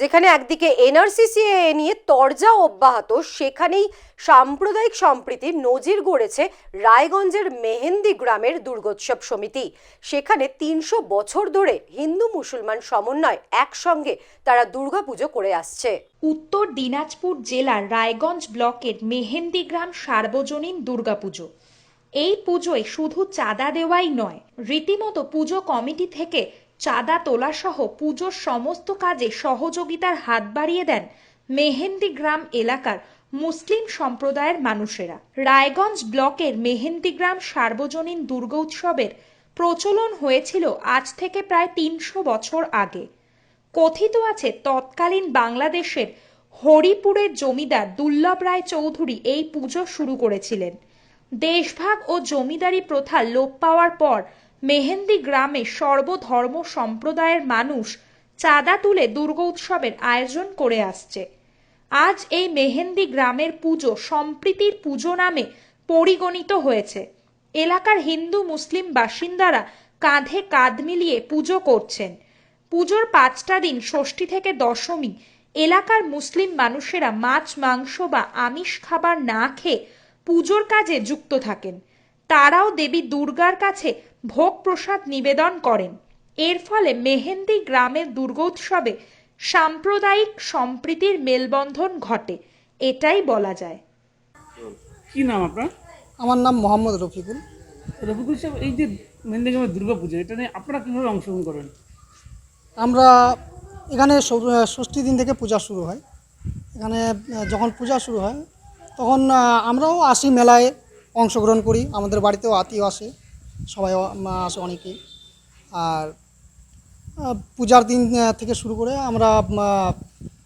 যেখানে একদিকে এনআরসিসি এ নিয়ে তরজা অব্যাহত, সেখানেই সাম্প্রদায়িক সম্প্রীতির নজির গড়েছে রায়গঞ্জের মেহেন্দি গ্রামের দুর্গোৎসব সমিতি। সেখানে তিনশো বছর ধরে হিন্দু মুসলমান সমন্বয় একসঙ্গে তারা দুর্গাপুজো করে আসছে। উত্তর দিনাজপুর জেলার রায়গঞ্জ ব্লকের মেহেন্দি গ্রাম সার্বজনীন দুর্গাপুজো। এই পুজোয় শুধু চাঁদা দেওয়াই নয়, রীতিমতো পুজো কমিটি থেকে চাঁদা তোলা সহ পুজোর সমস্ত কাজে সহযোগিতার হাত বাড়িয়ে দেন মেহেন্দি গ্রাম এলাকার মুসলিম সম্প্রদায়ের মানুষেরা। রায়গঞ্জ ব্লকের মেহেন্দি গ্রাম সার্বজনীন দুর্গোৎসবের প্রচলন হয়েছিল আজ থেকে প্রায় তিনশো বছর আগে। কথিত আছে, তৎকালীন বাংলাদেশের হরিপুরের জমিদার দুর্লভ রায় চৌধুরী এই পুজো শুরু করেছিলেন। দেশভাগ ও জমিদারি প্রথা লোপ পাওয়ার পর মেহেন্দি গ্রামে সর্বধর্ম সম্প্রদায়ের মানুষ চাঁদা তুলে দুর্গোৎসবের আয়োজন করে আসছে। আজ এই মেহেন্দি গ্রামের পুজো সম্প্রীতির পুজো নামে পরিগণিত হয়েছে। এলাকার হিন্দু মুসলিম বাসিন্দারা কাঁধে কাঁধ মিলিয়ে পুজো করছেন। পুজোর পাঁচটা দিন ষষ্ঠী থেকে দশমী এলাকার মুসলিম মানুষেরা মাছ, মাংস বা আমিষ খাবার না খেয়ে পুজোর কাজে যুক্ত থাকেন। তারাও দেবী দুর্গার কাছে ভোগ প্রসাদ নিবেদন করেন। এর ফলে মেহেন্দি গ্রামের দুর্গোৎসবে সাম্প্রদায়িক সম্প্রীতির মেলবন্ধন ঘটে এটাই বলা যায়। কি নাম আপনার? আমার নাম মোহাম্মদ রফিকুল। রফিকুল সাহেব এই যে মেন্দিগ্রামের দুর্গা পুজো এটা নিয়ে আপনারা কীভাবে অংশগ্রহণ করেন? আমরা এখানে ষষ্- ষষ্ঠী দিন থেকে পূজা শুরু হয়। এখানে যখন পূজা শুরু হয় তখন আমরাও আসি মেলায় অংশগ্রহণ করি। আমাদের বাড়িতেও আত্মীয় আসে সবাই আসে অনেকেই আর পূজার দিন থেকে শুরু করে আমরা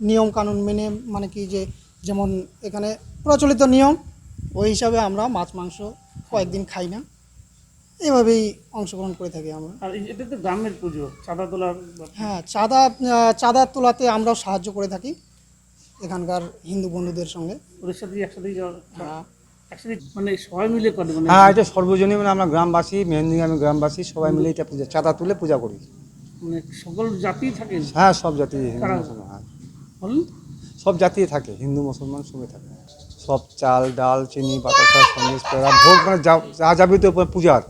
নিয়ম কানুন মেনে মানে কি যে যেমন এখানে প্রচলিত নিয়ম ওই হিসাবে আমরা মাছ মাংস কয়েকদিন খাই না। এভাবেই অংশগ্রহণ করে থাকি আমরা। আর এটা তো গ্রামের পুজো চাঁদা তোলার হ্যাঁ চাঁদা চাঁদা তোলাতে আমরাও সাহায্য করে থাকি এখানকার হিন্দু বন্ধুদের সঙ্গে। ওদের সাথে একসাথে যাওয়া হ্যাঁ। মানে সবাই মানে হ্যাঁ এটা সর্বজনীন মানে আমরা গ্রামবাসী মেহেন্দিগ্রামের গ্রামবাসী সবাই মিলে এটা পূজা চাঁদা তুলে পূজা করি। মানে সকল জাতি থাকে হ্যাঁ সব জাতি হ্যাঁ। সব জাতি থাকে হিন্দু মুসলমান সঙ্গে থাকে। সব চাল ডাল চিনি বাতাসা সন্দেশ পেড়া ভোগ মানে যা যা যাবতীয় পূজার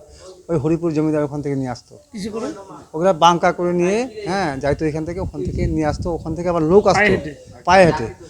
ওই হরিপুর জমিদার ওখান থেকে নিয়ে আসতো। কিছু করে? ওগুলা বাঙ্কা করে নিয়ে হ্যাঁ যাইতো এখান থেকে ওখান থেকে নিয়ে আসতো ওখান থেকে আবার লোক আসতো। পায়ে হেঁটে।